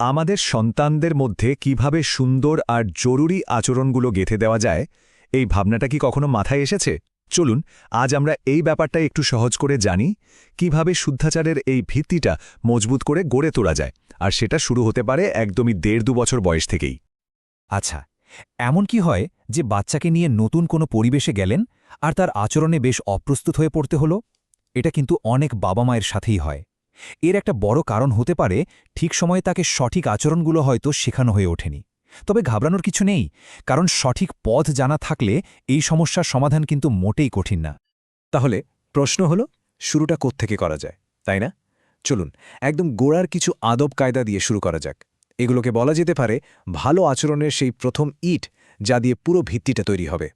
আমাদের সন্তানদের মধ্যে কীভাবে সুন্দর আর জরুরি আচরণগুলো গেঁথে দেওয়া যায়, এই ভাবনাটা কি কখনো মাথায় এসেছে? চলুন, আজ আমরা এই ব্যাপারটা একটু সহজ করে জানি, কীভাবে শুদ্ধাচারের এই ভিত্তিটা মজবুত করে গড়ে তোলা যায়, আর সেটা শুরু হতে পারে একদমই দেড় দু বছর বয়স থেকেই। আচ্ছা এমন কি হয় যে বাচ্চাকে নিয়ে নতুন কোনো পরিবেশে গেলেন আর তার আচরণে বেশ অপ্রস্তুত হয়ে পড়তে হলো? এটা কিন্তু অনেক বাবা মায়ের সাথেই হয়। এর একটা বড় কারণ হতে পারে, ঠিক সময়ে তাকে সঠিক আচরণগুলো হয়তো শেখানো হয়ে ওঠেনি। তবে ঘাবড়ানোর কিছু নেই, কারণ সঠিক পথ জানা থাকলে এই সমস্যার সমাধান কিন্তু মোটেই কঠিন না। তাহলে প্রশ্ন হলো, শুরুটা কোত্থেকে করা যায়, তাই না? চলুন, একদম গোড়ার কিছু আদব কায়দা দিয়ে শুরু করা যাক। এগুলোকে বলা যেতে পারে, ভালো আচরণের সেই প্রথম ইট যা দিয়ে পুরো ভিত্তিটা তৈরি হবে।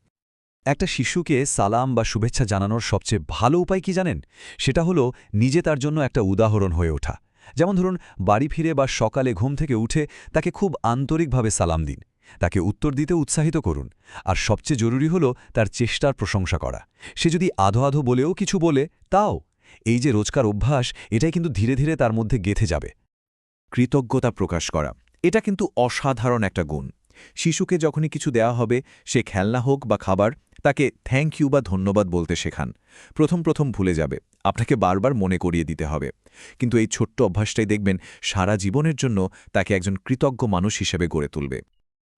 একটা শিশুকে সালাম বা শুভেচ্ছা জানানোর সবচেয়ে ভালো উপায় কি জানেন? সেটা হলো নিজে তার জন্য একটা উদাহরণ হয়ে ওঠা। যেমন ধরুন, বাড়ি ফিরে বা সকালে ঘুম থেকে উঠে তাকে খুব আন্তরিকভাবে সালাম দিন। তাকে উত্তর দিতে উৎসাহিত করুন। আর সবচেয়ে জরুরি হলো তার চেষ্টার প্রশংসা করা। সে যদি আধো আধো বলেও কিছু বলে, তাও। এই যে রোজকার অভ্যাস, এটাই কিন্তু ধীরে ধীরে তার মধ্যে গেথে যাবে। কৃতজ্ঞতা প্রকাশ করা, এটা কিন্তু অসাধারণ একটা গুণ। শিশুকে যখনই কিছু দেওয়া হবে, সে খেলনা হোক বা খাবার তাকে থ্যাংক ইউ বা ধন্যবাদ বলতে শেখান। প্রথম প্রথম ভুলে যাবে। আপনাকে বারবার মনে করিয়ে দিতে হবে। কিন্তু এই ছোট্ট অভ্যাসটাই দেখবেন সারা জীবনের জন্য তাকে একজন কৃতজ্ঞ মানুষ হিসেবে গড়ে তুলবে।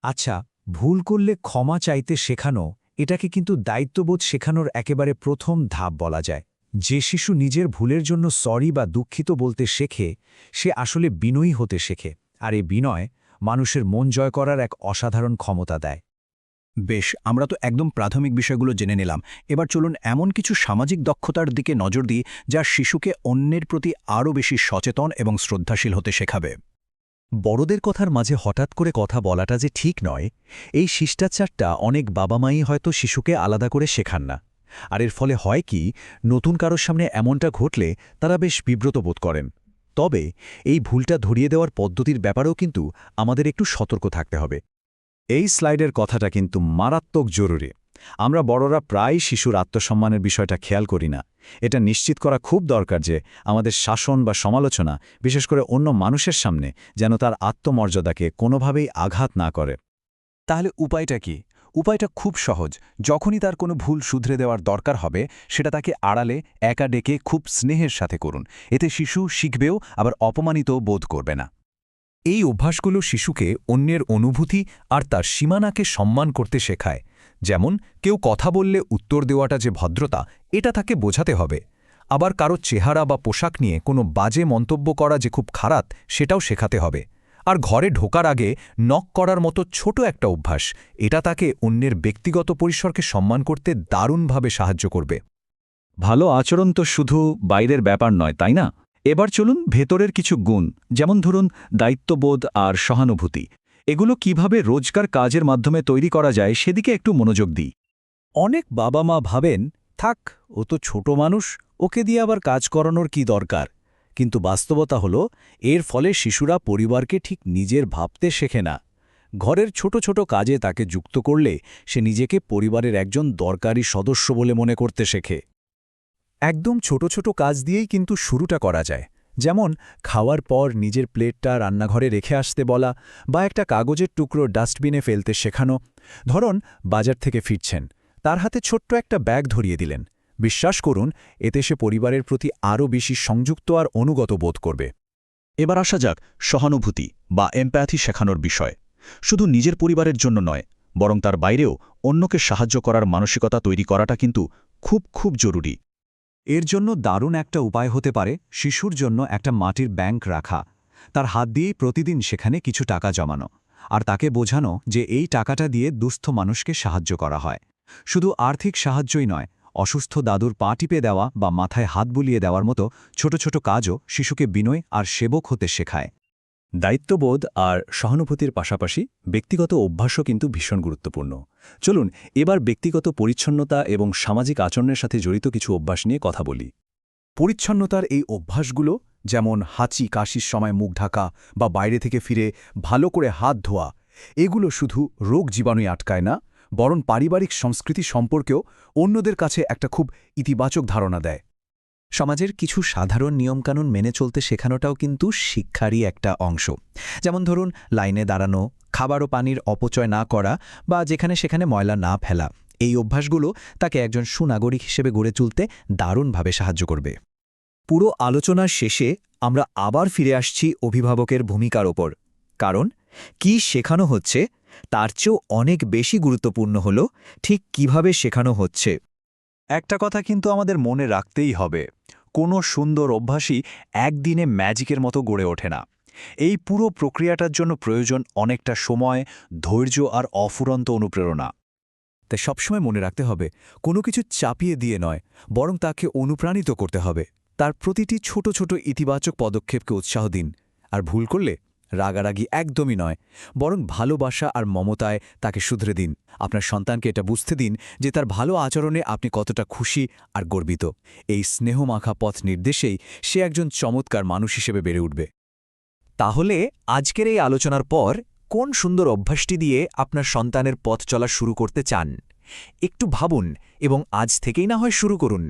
আচ্ছা ভুল করলে ক্ষমা চাইতে শেখানো, এটাকে কিন্তু দায়িত্ববোধ শেখানোর একেবারে প্রথম ধাপ বলা যায়। যে শিশু নিজের ভুলের জন্য সরি বা দুঃখিত বলতে শেখে, সে আসলে বিনয়ী হতে শেখে। আর এই বিনয় মানুষের মন জয় করার এক অসাধারণ ক্ষমতা দেয়। বেশ, আমরা তো একদম প্রাথমিক বিষয়গুলো জেনে নিলাম। এবার চলুন এমন কিছু সামাজিক দক্ষতার দিকে নজর দিই, যা শিশুকে অন্যের প্রতি আরও বেশি সচেতন এবং শ্রদ্ধাশীল হতে শেখাবে। বড়দের কথার মাঝে হঠাৎ করে কথা বলাটা যে ঠিক নয়, এই শিষ্টাচারটা অনেক বাবা মাই হয়তো শিশুকে আলাদা করে শেখান না। আর এর ফলে হয় কি, নতুন কারোর সামনে এমনটা ঘটলে তারা বেশ বিব্রত বোধ করেন। তবে এই ভুলটা ধরিয়ে দেওয়ার পদ্ধতির ব্যাপারেও কিন্তু আমাদের একটু সতর্ক থাকতে হবে। এই স্লাইডের কথাটা কিন্তু মারাত্মক জরুরি। আমরা বড়রা প্রায় শিশুর আত্মসম্মানের বিষয়টা খেয়াল করি না। এটা নিশ্চিত করা খুব দরকার যে আমাদের শাসন বা সমালোচনা, বিশেষ করে অন্য মানুষের সামনে, যেন তার আত্মমর্যাদাকে কোনোভাবেই আঘাত না করে। তাহলে উপায়টা কি? উপায়টা খুব সহজ। যখনই তার কোনো ভুল শুধরে দেওয়ার দরকার হবে, সেটা তাকে আড়ালে, একা ডেকে খুব স্নেহের সাথে করুন। এতে শিশু শিখবেও, আবার অপমানিত বোধ করবে না। এই অভ্যাসগুলো শিশুকে অন্যের অনুভূতি আর তার সীমানাকে সম্মান করতে শেখায়। যেমন, কেউ কথা বললে উত্তর দেওয়াটা যে ভদ্রতা, এটা তাকে বোঝাতে হবে। আবার কারও চেহারা বা পোশাক নিয়ে কোনো বাজে মন্তব্য করা যে খুব খারাপ, সেটাও শেখাতে হবে। আর ঘরে ঢোকার আগে নক করার মতো ছোট একটা অভ্যাস, এটা তাকে অন্যের ব্যক্তিগত পরিসরকে সম্মান করতে দারুণভাবে সাহায্য করবে। ভালো আচরণ তো শুধু বাইরের ব্যাপার নয়, তাই না? এবার চলুন ভেতরের কিছু গুণ, যেমন ধরুন দায়িত্ববোধ আর সহানুভূতি। এগুলো কীভাবে রোজকার কাজের মাধ্যমে তৈরি করা যায় সেদিকে একটু মনোযোগ দিই। অনেক বাবা মা ভাবেন, থাক, ও তো ছোট মানুষ, ওকে দিয়ে আবার কাজ করানোর কি দরকার? কিন্তু বাস্তবতা হল, এর ফলে শিশুরা পরিবারকে ঠিক নিজের ভাবতে শেখে না। ঘরের ছোট ছোট কাজে তাকে যুক্ত করলে সে নিজেকে পরিবারের একজন দরকারি সদস্য বলে মনে করতে শেখে। একদম ছোট ছোট কাজ দিয়েই কিন্তু শুরুটা করা যায়। যেমন, খাওয়ার পর নিজের প্লেটটা রান্নাঘরে রেখে আসতে বলা বা একটা কাগজের টুকরো ডাস্টবিনে ফেলতে শেখানো। ধরুন, বাজার থেকে ফিরছেন। তার হাতে ছোট্ট একটা ব্যাগ ধরিয়ে দিলেন। বিশ্বাস করুন, এতে সে পরিবারের প্রতি আরও বেশি সংযুক্ত আর অনুগত বোধ করবে। এবার আসা যাক সহানুভূতি বা এমপ্যাথি শেখানোর বিষয়। শুধু নিজের পরিবারের জন্য নয়, বরং তার বাইরেও অন্যকে সাহায্য করার মানসিকতা তৈরি করাটা কিন্তু খুব খুব জরুরি। এর জন্য দারুণ একটা উপায় হতে পারে শিশুর জন্য একটা মাটির ব্যাংক রাখা। তার হাত দিয়েই প্রতিদিন সেখানে কিছু টাকা জমানো। আর তাকে বোঝানো যে এই টাকাটা দিয়ে দুস্থ মানুষকে সাহায্য করা হয়। শুধু আর্থিক সাহায্যই নয়, অসুস্থ দাদুর পা টিপে দেওয়া বা মাথায় হাত বুলিয়ে দেওয়ার মতো ছোট ছোট কাজও শিশুকে বিনয় আর সেবক হতে শেখায়। দায়িত্ববোধ আর সহানুভূতির পাশাপাশি ব্যক্তিগত অভ্যাসও কিন্তু ভীষণ গুরুত্বপূর্ণ। চলুন, এবার ব্যক্তিগত পরিচ্ছন্নতা এবং সামাজিক আচরণের সাথে জড়িত কিছু অভ্যাস নিয়ে কথা বলি। পরিচ্ছন্নতার এই অভ্যাসগুলো যেমন হাঁচি, কাশির সময় মুখ ঢাকা বা বাইরে থেকে ফিরে ভালো করে হাত ধোয়া, এগুলো শুধু রোগ জীবাণুই আটকায় না, বরং পারিবারিক সংস্কৃতি সম্পর্কেও অন্যদের কাছে একটা খুব ইতিবাচক ধারণা দেয়। সমাজের কিছু সাধারণ নিয়মকানুন মেনে চলতে শেখানোটাও কিন্তু শিক্ষারই একটা অংশ। যেমন ধরুন, লাইনে দাঁড়ানো, খাবার ও পানির অপচয় না করা বা যেখানে সেখানে ময়লা না ফেলা। এই অভ্যাসগুলো তাকে একজন সুনাগরিক হিসেবে গড়ে তুলতে দারুণভাবে সাহায্য করবে। পুরো আলোচনার শেষে আমরা আবার ফিরে আসছি অভিভাবকের ভূমিকার ওপর। কারণ, কি শেখানো হচ্ছে তার চেয়েও অনেক বেশি গুরুত্বপূর্ণ হল ঠিক কীভাবে শেখানো হচ্ছে। একটা কথা কিন্তু আমাদের মনে রাখতেই হবে। কোনো সুন্দর অভ্যাসই একদিনে ম্যাজিকের মতো গড়ে ওঠে না। এই পুরো প্রক্রিয়াটার জন্য প্রয়োজন অনেকটা সময়, ধৈর্য আর অফুরন্ত অনুপ্রেরণা। তাই সবসময় মনে রাখতে হবে, কোনো কিছু চাপিয়ে দিয়ে নয়, বরং তাকে অনুপ্রাণিত করতে হবে। তার প্রতিটি ছোট ছোট ইতিবাচক পদক্ষেপকে উৎসাহ দিন, আর ভুল করলে রাগারাগি একদমই নয়, বরং ভালোবাসা আর মমতায় তাকে শুধরে দিন। আপনার সন্তানকে এটা বুঝতে দিন যে তার ভালো আচরণে আপনি কতটা খুশি আর গর্বিত। এই স্নেহমাখা পথ নির্দেশেই সে একজন চমৎকার মানুষ হিসেবে বেড়ে উঠবে। তাহলে আজকের এই আলোচনার পর কোন সুন্দর অভ্যাসটি দিয়ে আপনার সন্তানের পথ চলা শুরু করতে চান? একটু ভাবুন এবং আজ থেকেই না হয় শুরু করুন।